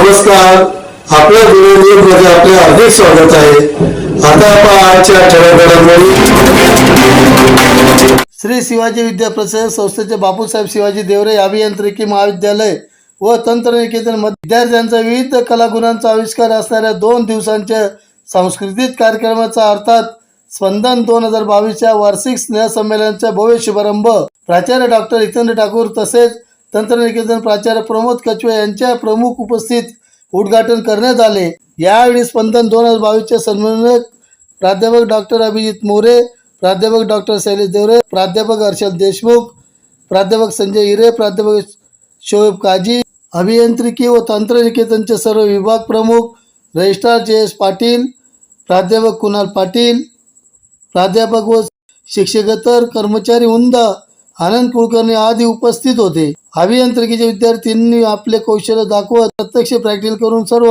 नमस्कार. आपल्या मध्ये आपले हार्दिक स्वागत आहे. आता आपण आजच्या ठळक श्री शिवाजी विद्याप्रसार संस्थेचे बापूसाहेब शिवाजी देवरे अभियांत्रिकी महाविद्यालय व तंत्रनिकेतन विद्यार्थ्यांच्या विद्यार्थ्यांचा विविध कलागुणांचा आविष्कार असणाऱ्या दोन दिवसांच्या सांस्कृतिक कार्यक्रमाचा अर्थात स्पंदन दोन हजार बावीसच्या वार्षिक स्नेहसंमेलनाचा भव्य शुभारंभ प्राचार्य डॉक्टर हितेंद्र ठाकूर तसेच तंत्रनिकेतन प्राचार्य प्रमोद कचवे यांच्या प्रमुख उपस्थित उद्घाटन करण्यात आले. यावेळी स्पंदन दोन हजार बावीसचे संमेलक प्राध्यापक डॉक्टर अभिजित मोरे प्राध्यापक डॉक्टर शैलेश देवरे प्राध्यापक हर्षल देशमुख प्राध्यापक संजय हिरे प्राध्यापक शोएब काजी अभियांत्रिकी व तंत्रनिकेतनचे सर्व विभाग प्रमुख रजिस्ट्रार जे एस पाटील प्राध्यापक कुणाल पाटील प्राध्यापक व शिक्षकेतर कर्मचारी उंदा आनंद कुलकर्णी आदी उपस्थित होते. अभियांत्रिकीचे विद्यार्थ्यांनी आपले कौशल्य दाखवत प्रत्यक्ष प्रॅक्टिकल करून सर्व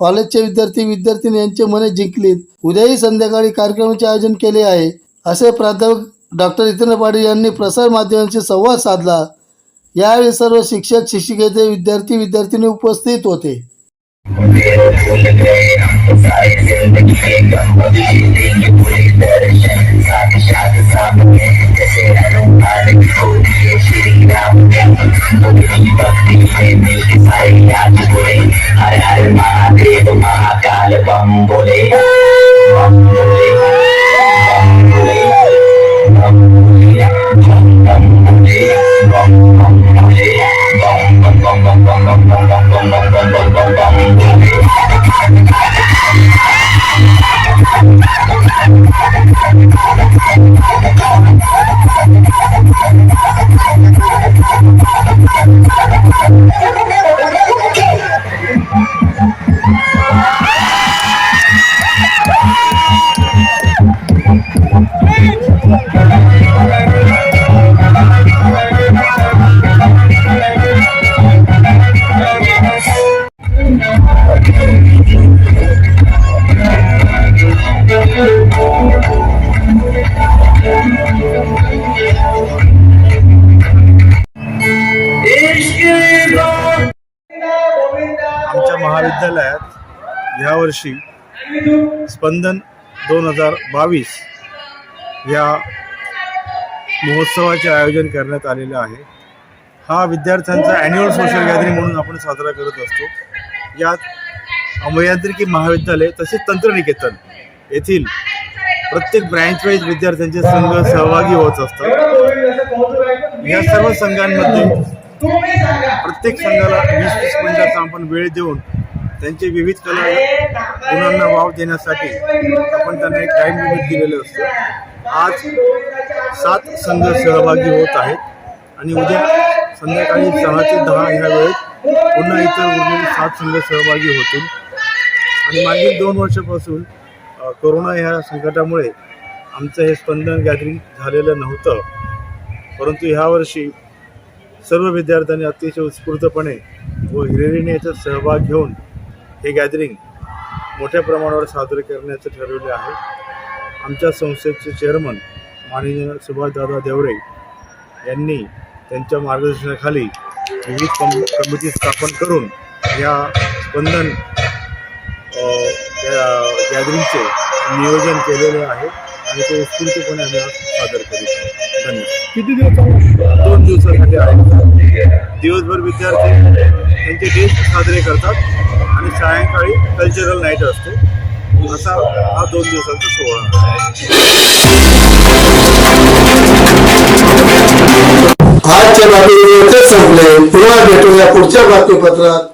कॉलेजचे विद्यार्थी विद्यार्थिनी यांचे मने जिंकलीत. उद्याही संध्याकाळी कार्यक्रमाचे आयोजन केले आहे. असे प्राध्यापक डॉक्टर जितेंद्र पाटील यांनी प्रसार माध्यमांशी संवाद साधला. यावेळी सर्व शिक्षक शिक्षिकेचे विद्यार्थी विद्यार्थिनी उपस्थित होते. हर हर महादेव महाकाल बम बोले बम बोले आमच्या महाविद्यालयात यावर्षी स्पंदन दोन हजार बावीस या महोत्सवाचे आयोजन करण्यात आलेलं आहे. हा विद्यार्थ्यांचा ॲन्युअल सोशल गॅदरिंग म्हणून आपण साजरा करत असतो. यात अभियांत्रिकी महाविद्यालय तसेच तंत्रनिकेतन येथील प्रत्येक ब्रँच वाईज विद्यार्थ्यांचे संघ सहभागी होत असतात. या सर्व संघांमध्ये प्रत्येक संघाला वीस वीस मिनिटाचा आपण वेळ देऊन त्यांचे विविध कला गुणांना वाव देण्यासाठी आपण त्यांना एक टाइम लिमिट दिलेलं असतं. आज सात संघ सहभागी होत आहेत आणि उद्या संध्याकाळी सहा ते दहा ह्या वेळेत पुन्हा इतर उरलेले सात संघ सहभागी होतील. आणि मागील दोन वर्षापासून कोरोना ह्या संकटामुळे आमचं हे स्पंदन गॅदरिंग झालेलं नव्हतं. परंतु ह्या वर्षी सर्व विद्यार्थ्यांनी अतिशय उत्स्फूर्तपणे व हिरेरीने याच्यात सहभाग घेऊन हे गॅदरिंग मोठ्या प्रमाणावर साजरे करण्याचं ठरवले आहे. आमच्या संस्थेचे चेअरमन माननीय सुभाषदादा देवरे यांनी त्यांच्या मार्गदर्शनाखाली विविध कम कमिटी स्थापन करून या स्पंदन गॅदरिंगचे नियोजन केलेले आहे. आणि ते उत्स्फूर्तपणे आम्ही आज सादर करीत. धन्यवाद. किती दिवस दोन दिवसासाठी आहे. दिवसभर विद्यार्थी त्यांचे टेस्ट साजरे करतात आणि सायंकाळी कल्चरल नाईट असते. असा हा दोन दिवसांचा सोहळा आहे. आजच्या बातमी इथेच संपले. पुन्हा भेटूया पुढच्या बातमीपत्रात.